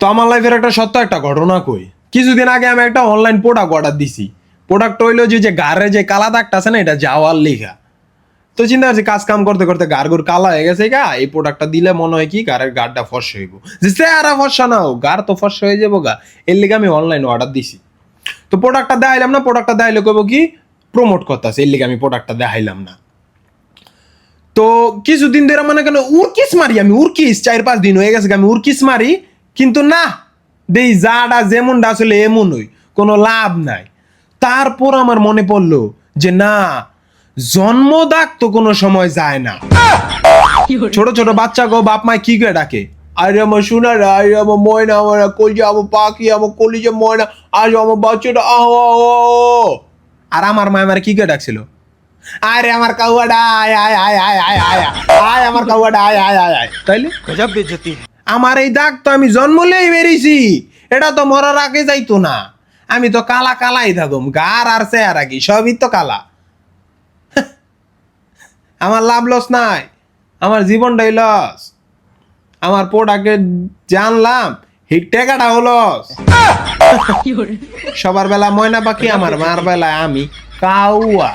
তো আমার লাইফের একটা সত্য একটা ঘটনা কই? কিছুদিন আগে আমি একটা অনলাইন প্রোডাক্ট অর্ডার দিছি। প্রোডাক্ট হইল যে যে গাড়ে যে কালা দাগটা আছে না, এটা যাওয়ার লেখা। তো চিন্তা করছি, কাজ কাম করতে করতে গুর কালা হয়ে গেছে গা, এই প্রোডাক্টটা দিলে মনে হয় কি গারের গারটা ফর্স হইব। যে চেহারা ফর্সা নাও গার তো ফর্স হয়ে যাব গা। এর লিগে আমি অনলাইন অর্ডার দিছি। তো প্রোডাক্টটা দেখাইলাম না প্রোডাক্টটা দেখাইলে কইব কি প্রমোট করতেছে, এর লিগে আমি প্রোডাক্টটা দেখাইলাম না। তো কিছুদিন ধরে মনে কেন উর্কিস মারি, আমি উর্কিস, চার পাঁচ দিন হয়ে গেছে আমি উর্কিস মারি কিন্তু না দেই যাটা যেমনটা আসলে এমন ওই কোনো লাভ নাই। তারপর আমার মনে পড়ল যে না জন্ম দাগ তো কোনো সময় যায় না। ছোট ছোট বাচ্চা গো বাপ মায় কি করে ডাকে? আরে আমার সোনা রে আরে আমার ময়না আমার কলজে আমার পাখি আমার কলিজে ময়না আজ আমার বাচ্চাটা আহ আর আমার মা আমার কি করে ডাকছিল? আরে আমার কাউয়াডা আয় আয় আয় আয় আয় আয় আয় আমার কাউয়াডা আয় আয় আয় আয়। তাইলে? গজব বেজতি। আমার এই দাগ তো আমি জন্মলেই বেরিয়েছি এটা তো মরার আগে যাইতো না। আমি তো কালা কালাই থাকুম গার আর চেহারা কি সবই তো কালা। আমার লাভ লস নাই আমার জীবনটাই লস। আমার প্রোডাক্টে জানলাম হিট টেকাটা হলো সবার বেলা ময়না পাখি আমার মার বেলায় আমি কাউয়া।